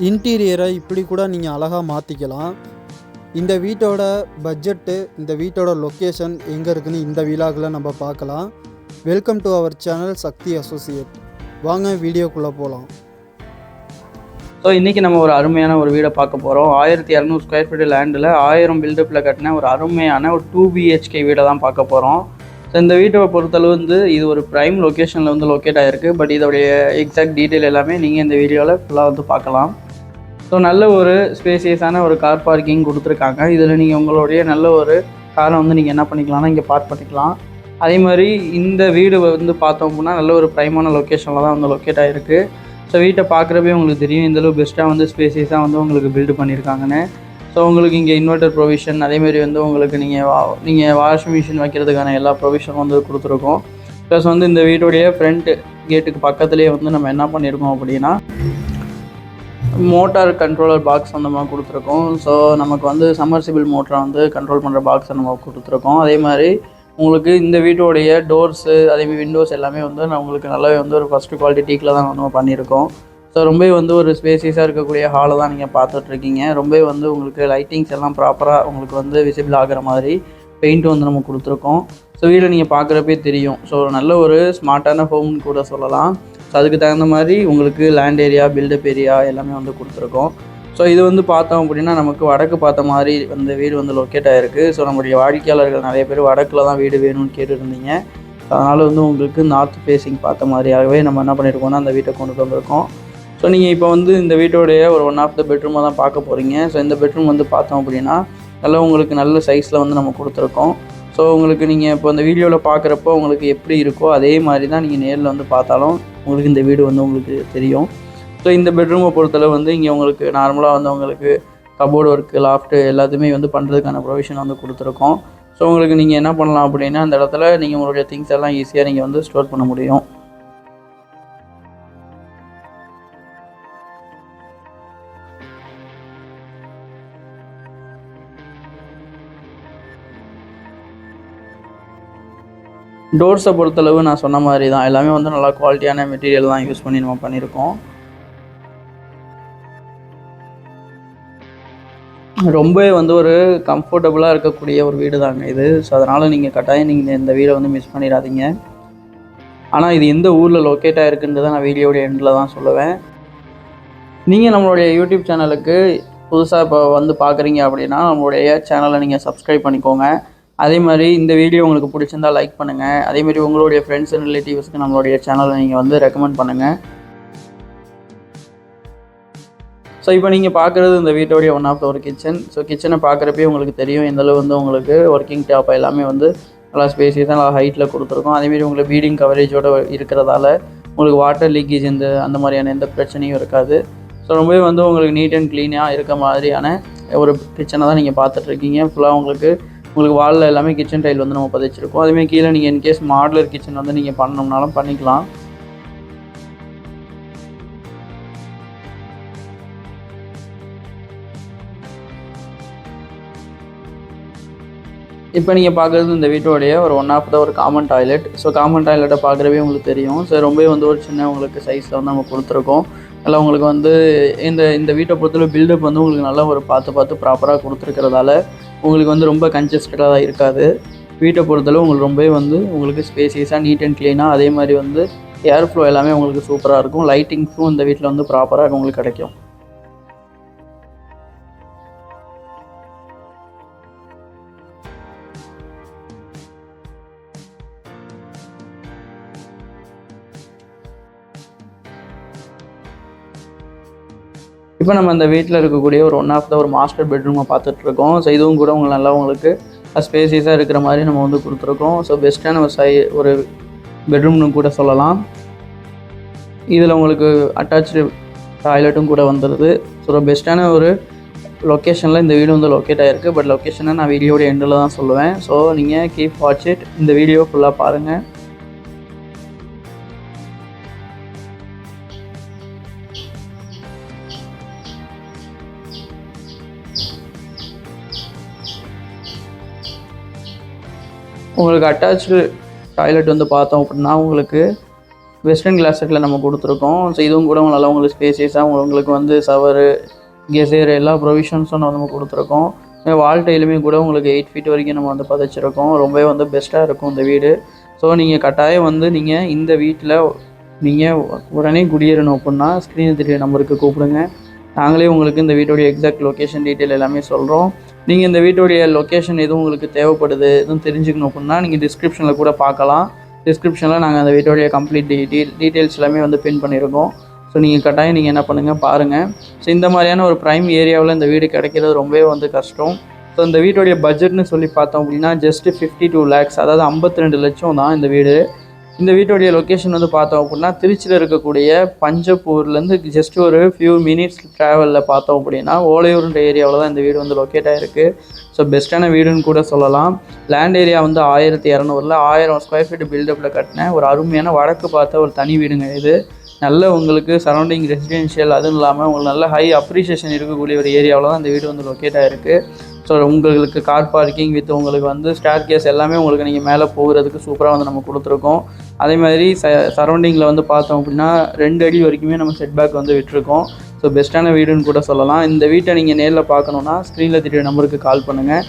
இன்டீரியரை இப்படி கூட நீங்கள் அழகாக மாற்றிக்கலாம் இந்த வீட்டோட பட்ஜெட்டு இந்த வீட்டோட லொக்கேஷன் எங்கே இருக்குன்னு இந்த விழாக்கில் நம்ம பார்க்கலாம். Welcome to our channel Sakthi associate. வாங்க வீடியோக்குள்ளே போகலாம் ஸோ இன்றைக்கி நம்ம ஒரு அருமையான ஒரு வீடை பார்க்க போகிறோம் ஆயிரத்தி இரநூறு ஸ்கொயர் ஃபீட் லேண்டில் ஆயிரம் பில்டப்பில் கட்டின ஒரு அருமையான ஒரு டூ பிஹெச்கே வீடை தான் பார்க்க போகிறோம் ஸோ இந்த வீட்டை பொறுத்தளவு வந்து இது ஒரு ப்ரைம் லொக்கேஷனில் வந்து லொக்கேட் ஆகிருக்கு பட் இதோடைய எக்ஸாக்ட் டீட்டெயில் எல்லாமே நீங்கள் இந்த வீடியோவில் ஃபுல்லாக வந்து பார்க்கலாம். ஸோ நல்ல ஒரு ஸ்பேசியஸான ஒரு கார் பார்க்கிங் கொடுத்துருக்காங்க. இதில் நீங்கள் உங்களுடைய நல்ல ஒரு காரை வந்து நீங்கள் என்ன பண்ணிக்கலாம்னா இங்கே பார்க் பண்ணிக்கலாம். அதே மாதிரி இந்த வீடு வந்து பார்த்தோம் அப்படின்னா நல்ல ஒரு ப்ரைமான லொக்கேஷனில் தான் வந்து லொக்கேட் ஆகிருக்கு ஸோ வீட்டை பார்க்குறப்பே உங்களுக்கு தெரியும் இந்தளவு பெஸ்ட்டாக வந்து ஸ்பேசியஸாக வந்து உங்களுக்கு பில்டு பண்ணியிருக்காங்கன்னு ஸோ உங்களுக்கு இங்கே இன்வெர்டர் ப்ரொவிஷன் அதேமாரி வந்து உங்களுக்கு நீங்கள் வா நீங்கள் வாஷிங் மிஷின் வைக்கிறதுக்கான எல்லா ப்ரொவிஷனும் வந்து கொடுத்துருக்கோம். ப்ளஸ் வந்து இந்த வீட்டுடைய ஃப்ரண்ட்டு கேட்டுக்கு பக்கத்துலேயே வந்து நம்ம என்ன பண்ணியிருக்கோம் அப்படின்னா மோட்டார் கண்ட்ரோலர் பாக்ஸ் அந்த மாதிரி கொடுத்துருக்கோம். ஸோ நமக்கு வந்து சம்மர்சிபிள் மோட்டரை வந்து கண்ட்ரோல் பண்ணுற பாக்ஸ் நம்ம கொடுத்துருக்கோம். அதே மாதிரி உங்களுக்கு இந்த வீட்டோடைய டோர்ஸு அதேமாதிரி விண்டோஸ் எல்லாமே வந்து நான் உங்களுக்கு நல்லாவே வந்து ஒரு ஃபஸ்ட்டு குவாலிட்டி டீக்கில் தான் நம்ம பண்ணியிருக்கோம் ஸோ ரொம்ப வந்து ஒரு ஸ்பேசியஸாக இருக்கக்கூடிய ஹாலை தான் நீங்கள் பார்த்துட்ருக்கீங்க. ரொம்ப வந்து உங்களுக்கு லைட்டிங்ஸ் எல்லாம் ப்ராப்பராக உங்களுக்கு வந்து விசிபிள் ஆகிற மாதிரி பெயிண்ட் வந்து நம்ம கொடுத்துருக்கோம். ஸோ வீட்டில் நீங்கள் பார்க்குறப்பே தெரியும். ஸோ நல்ல ஒரு ஸ்மார்ட்டான ஹோம்னு கூட சொல்லலாம். ஸோ அதுக்கு தகுந்த மாதிரி உங்களுக்கு லேண்ட் ஏரியா பில்டப் ஏரியா எல்லாமே வந்து கொடுத்துருக்கோம். ஸோ இது வந்து பார்த்தோம் அப்படின்னா நமக்கு வடக்கு பார்த்த மாதிரி அந்த வீடு வந்து லொக்கேட் ஆகிருக்கு ஸோ நம்முடைய வாடிக்கையாளர்கள் நிறைய பேர் வடக்கில் தான் வீடு வேணும்னு கேட்டுருந்தீங்க. அதனால் வந்து உங்களுக்கு நார்த் ஃபேஸிங் பார்த்த மாதிரியாகவே நம்ம என்ன பண்ணியிருக்கோம்னா அந்த வீட்டை கொண்டு வந்திருக்கோம். ஸோ நீங்கள் இப்போ வந்து இந்த வீட்டோடைய ஒரு ஒன் ஆஃப் த பெட்ரூமை தான் பார்க்க போகிறீங்க ஸோ இந்த பெட்ரூம் வந்து பார்த்தோம் அப்படின்னா நல்லா உங்களுக்கு நல்ல சைஸில் வந்து நம்ம கொடுத்துருக்கோம். ஸோ உங்களுக்கு நீங்கள் இப்போ இந்த வீடியோவில் பார்க்குறப்போ உங்களுக்கு எப்படி இருக்கோ அதே மாதிரி தான் நீங்கள் நேரில் வந்து பார்த்தாலும் உங்களுக்கு இந்த வீடு வந்து உங்களுக்கு தெரியும். ஸோ இந்த பெட்ரூமை பொறுத்தளவு வந்து இங்கே உங்களுக்கு நார்மலாக வந்து உங்களுக்கு கபோர்டு ஒர்க்கு லாஃப்ட்டு எல்லாத்தையுமே வந்து பண்ணுறதுக்கான ப்ரொவிஷன் வந்து கொடுத்துருக்கோம். ஸோ உங்களுக்கு நீங்கள் என்ன பண்ணலாம் அப்படின்னா அந்த இடத்துல நீங்கள் உங்களுடைய திங்ஸ் எல்லாம் ஈஸியாக நீங்கள் வந்து ஸ்டோர் பண்ண முடியும். டோர்ஸை பொறுத்தளவு நான் சொன்ன மாதிரி தான் எல்லாமே வந்து நல்லா குவாலிட்டியான மெட்டீரியல் தான் யூஸ் பண்ணி நம்ம பண்ணியிருக்கோம் ரொம்பவே வந்து ஒரு கம்ஃபர்டபுளாக இருக்கக்கூடிய ஒரு வீடு தாங்க இது. ஸோ அதனால் நீங்கள் கட்டாயம் நீங்கள் இந்த வீடை வந்து மிஸ் பண்ணிடாதீங்க. ஆனால் இது எந்த ஊரில் லொக்கேட் ஆகிருக்குன்றதை நான் வீடியோடைய எண்டில் தான் சொல்லுவேன். நீங்கள் நம்மளுடைய யூடியூப் சேனலுக்கு புதுசாக இப்போ வந்து பார்க்குறீங்க அப்படின்னா நம்மளுடைய சேனலை நீங்கள் சப்ஸ்கிரைப் பண்ணிக்கோங்க. அதே மாதிரி இந்த வீடியோ உங்களுக்கு பிடிச்சிருந்தா லைக் பண்ணுங்கள் அதே மாதிரி உங்களுடைய ஃப்ரெண்ட்ஸ் அண்ட் ரிலேட்டிவ்ஸ்க்கு நம்மளுடைய சேனலை நீங்கள் வந்து ரெக்கமெண்ட் பண்ணுங்கள் ஸோ இப்போ நீங்கள் பார்க்குறது இந்த வீட்டோடைய ஒன் ஆஃப் த ஒரு கிச்சன் ஸோ கிச்சனை பார்க்குறப்பே உங்களுக்கு தெரியும் எந்தளவு வந்து உங்களுக்கு ஒர்க்கிங் டாப் எல்லாமே வந்து நல்லா ஸ்பேசியஸாக நல்லா ஹைட்டில் கொடுத்துருக்கோம். அதேமாரி உங்களுக்கு பீடிங் கவரேஜோடு இருக்கிறதால உங்களுக்கு வாட்டர் லீக்கேஜ் இந்த அந்த மாதிரியான எந்த பிரச்சனையும் இருக்காது. ஸோ ரொம்பவே வந்து உங்களுக்கு நீட் அண்ட் க்ளீனாக இருக்க மாதிரியான ஒரு கிச்சனை தான் நீங்கள் பார்த்துட்ருக்கீங்க ஃபுல்லாக உங்களுக்கு உங்களுக்கு வாலில் எல்லாமே கிச்சன் டைல் வந்து நம்ம பதிச்சிருக்கோம். அதுமாதிரி கீழே நீங்கள் இன்கேஸ் மாடலர் கிச்சன் வந்து நீங்கள் பண்ணணும்னாலும் பண்ணிக்கலாம். இப்போ நீங்கள் பார்க்குறது இந்த வீட்டோடைய ஒரு ஒன் ஆஃப் த ஒரு காமன் டாய்லெட் ஸோ காமன் டாய்லெட்டை பார்க்குறவே உங்களுக்கு தெரியும். ஸோ ரொம்பவே வந்து ஒரு சின்ன உங்களுக்கு சைஸில் வந்து நம்ம கொடுத்துருக்கோம். நல்லா உங்களுக்கு வந்து இந்த இந்த வீட்டை பொறுத்தவரை பில்டப் வந்து உங்களுக்கு நல்லா ஒரு பார்த்து பார்த்து ப்ராப்பராக கொடுத்துருக்கிறதால உங்களுக்கு வந்து ரொம்ப கன்ஜஸ்டடாக இருக்காது. வீட்டை பொறுத்தளவு உங்களுக்கு ரொம்பவே வந்து உங்களுக்கு ஸ்பேசியஸாக நீட் அண்ட் க்ளீனாக அதே மாதிரி வந்து ஏர் ஃப்ளோ எல்லாமே உங்களுக்கு சூப்பராக இருக்கும். லைட்டிங்ஸும் இந்த வீட்டில் வந்து ப்ராப்பராக உங்களுக்கு கிடைக்கும். இப்போ நம்ம அந்த வீட்டில் இருக்கக்கூடிய ஒரு ஒன் ஆஃப் த ஒரு மாஸ்டர் பெட்ரூமை பார்த்துட்ருக்கோம். ஸோ இதுவும் கூட உங்களுக்கு நல்லா உங்களுக்கு ஸ்பேசியஸாக இருக்கிற மாதிரி நம்ம வந்து கொடுத்துருக்கோம். ஸோ பெஸ்ட்டான ஒரு சை ஒரு பெட்ரூம்னு கூட சொல்லலாம். இதில் உங்களுக்கு அட்டாச்சு டாய்லெட்டும் கூட வந்துடுது ஸோ பெஸ்ட்டான ஒரு லொக்கேஷனில் இந்த வீடு வந்து லொக்கேட் ஆகிருக்கு பட் லொக்கேஷனை நான் வீடியோட எண்டில் தான் சொல்லுவேன். ஸோ நீங்கள் கீப் வாட்ச் இட் இந்த வீடியோ ஃபுல்லாக பாருங்கள் உங்களுக்கு அட்டாச்சு டாய்லெட் வந்து பார்த்தோம் அப்படின்னா உங்களுக்கு வெஸ்டர்ன் கிளாஸ் செட்டில் நம்ம கொடுத்துருக்கோம். ஸோ இதுவும் கூட நல்லா உங்களுக்கு ஸ்பேசியஸாக உங்களுக்கு வந்து சவரு கெசேர் எல்லா ப்ரொவிஷன்ஸும் நம்ம கொடுத்துருக்கோம். வால் டைலுமே கூட உங்களுக்கு எயிட் ஃபீட் வரைக்கும் நம்ம வந்து பதிச்சிருக்கோம். ரொம்பவே வந்து பெஸ்ட்டாக இருக்கும் இந்த வீடு. ஸோ நீங்கள் கட்டாயம் வந்து நீங்கள் இந்த வீட்டில் நீங்கள் உடனே குடியேறணும் அப்படின்னா ஸ்க்ரீன் தெரிய நம்பருக்கு கூப்பிடுங்க. நாங்களே உங்களுக்கு இந்த வீட்டோடைய எக்ஸாக்ட் லொக்கேஷன் டீட்டெயில் எல்லாமே சொல்கிறோம் நீங்கள் இந்த வீட்டுடைய லொக்கேஷன் எதுவும் உங்களுக்கு தேவைப்படுது எதுவும் தெரிஞ்சுக்கணும் அப்படின்னா நீங்கள் டிஸ்கிரிப்ஷனில் கூட பார்க்கலாம். டிஸ்கிரிப்ஷனில் நாங்கள் அந்த வீட்டோடைய கம்ப்ளீட் டீட்டெயில் டீட்டெயில்ஸ் எல்லாமே வந்து பின் பண்ணியிருக்கோம் ஸோ நீங்கள் கட்டாயம் நீங்கள் என்ன பண்ணுங்கள் பாருங்கள் ஸோ இந்த மாதிரியான ஒரு ப்ரைம் ஏரியாவில் இந்த வீடு கிடைக்கிறது ரொம்பவே வந்து கஷ்டம். ஸோ இந்த வீட்டுடைய பட்ஜெட்னு சொல்லி பார்த்தோம் அப்படின்னா ஜஸ்ட் ஃபிஃப்டி டூ லேக்ஸ் அதாவது 52 லட்சம் தான் இந்த வீடு. இந்த வீட்டுடைய லொக்கேஷன் வந்து பார்த்தோம் அப்படின்னா திருச்சியில் இருக்கக்கூடிய பஞ்சப்பூர்லேருந்து ஜஸ்ட் ஒரு ஃபியூ மினிட்ஸ் ட்ராவலில் பார்த்தோம் அப்படின்னா ஓலையூர்ன்ற ஏரியாவில் தான் இந்த வீடு வந்து லொக்கேட் ஆகிருக்கு ஸோ பெஸ்ட்டான வீடுன்னு கூட சொல்லலாம். லேண்ட் ஏரியா வந்து ஆயிரத்தி இரநூறுல ஆயிரம் ஸ்கொயர் ஃபீட் பில்டப்பில் கட்டின ஒரு அருமையான வடக்கு பார்த்த ஒரு தனி வீடுங்க இது. நல்ல உங்களுக்கு சரௌண்டிங் ரெசிடென்ஷியல் அதுவும் இல்லாமல் உங்களுக்கு நல்ல ஹை அப்ரிஷியேஷன் இருக்கக்கூடிய ஒரு ஏரியாவில் தான் அந்த வீடு வந்து லொக்கேட் ஆகிருக்கு ஸோ உங்களுக்கு கார் பார்க்கிங் வித் உங்களுக்கு வந்து ஸ்டார் கேஸ் எல்லாமே உங்களுக்கு நீங்கள் மேலே போகிறதுக்கு சூப்பராக வந்து நம்ம கொடுத்துருக்கோம். அதே மாதிரி ச சரௌண்டிங்கில் வந்து பார்த்தோம் அப்படின்னா ரெண்டு அடி வரைக்குமே நம்ம செட்பேக் வந்து விட்டுருக்கோம். ஸோ பெஸ்ட்டான வீடுன்னு கூட சொல்லலாம். இந்த வீட்டை நீங்கள் நேரில் பார்க்கணுன்னா ஸ்க்ரீனில் தெரிய நம்பருக்கு கால் பண்ணுங்கள்